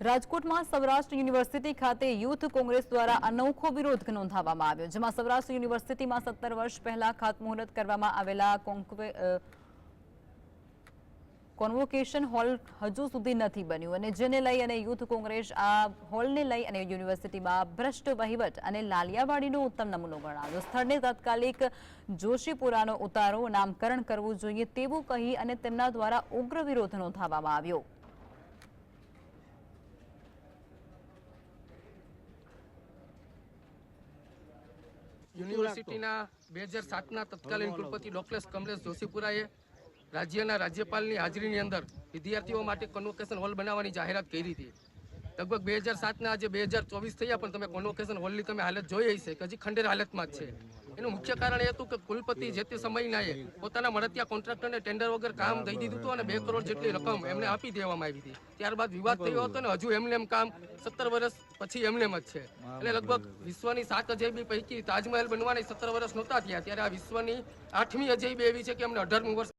રાજકોટમાં સૌરાષ્ટ્ર યુનિવર્સિટી ખાતે યુથ કોંગ્રેસ દ્વારા અનોખો વિરોધ નોંધાવવામાં આવ્યો, જેમાં સૌરાષ્ટ્ર યુનિવર્સિટીમાં સત્તર વર્ષ પહેલા ખાતમુહૂર્ત કરવામાં આવેલા કોન્વોકેશન હોલ હજુ સુધી નથી બન્યું અને જેને લઈ અને યુથ કોંગ્રેસ આ હોલને લઈ અને યુનિવર્સિટીમાં ભ્રષ્ટ વહીવટ અને લાલિયાવાડીનો ઉત્તમ નમૂનો ગણાવ્યો. સ્થળને તાત્કાલિક જોશીપુરાનો ઉતારો, નામકરણ કરવું જોઈએ તેવું કહી અને તેમના દ્વારા ઉગ્ર વિરોધ નોંધાવવામાં આવ્યો. યુનિવર્સિટીના બે હજાર સાતના તત્કાલીન કુલપતિ ડોક્ટર કમલેશ જોશીપુરાએ રાજ્યના રાજ્યપાલની હાજરીની અંદર વિદ્યાર્થીઓ માટે કન્વોકેશન હોલ બનાવવાની જાહેરાત કરી હતી. લગભગ બે હજાર સાતના આજે બે હજાર ચોવીસ થયા, પણ તમે કન્વોકેશન હોલની તમે હાલત જોઈ હશે કે હજી ખંડેર હાલતમાં જ છે. એનું મુખ્ય કારણ એ હતું કે કુલપતિ જે તે એ પોતાના મળતિયા કોન્ટ્રાક્ટરને ટેન્ડર વગર કામ દઈ દીધું હતું અને બે કરોડ જેટલી રકમ એમને આપી દેવામાં આવી હતી. ત્યારબાદ વિવાદ થયો હતો ને હજુ એમને એમ કામ સત્તર વર્ષ પછી એમને જ છે. એટલે લગભગ વિશ્વની સાત અજયબી પૈકી તાજમહેલ બનવાની સત્તર વર્ષ નહોતા થયા. ત્યારે આ વિશ્વની આઠમી અજયબી એવી છે કે એમને અઢારમું વર્ષ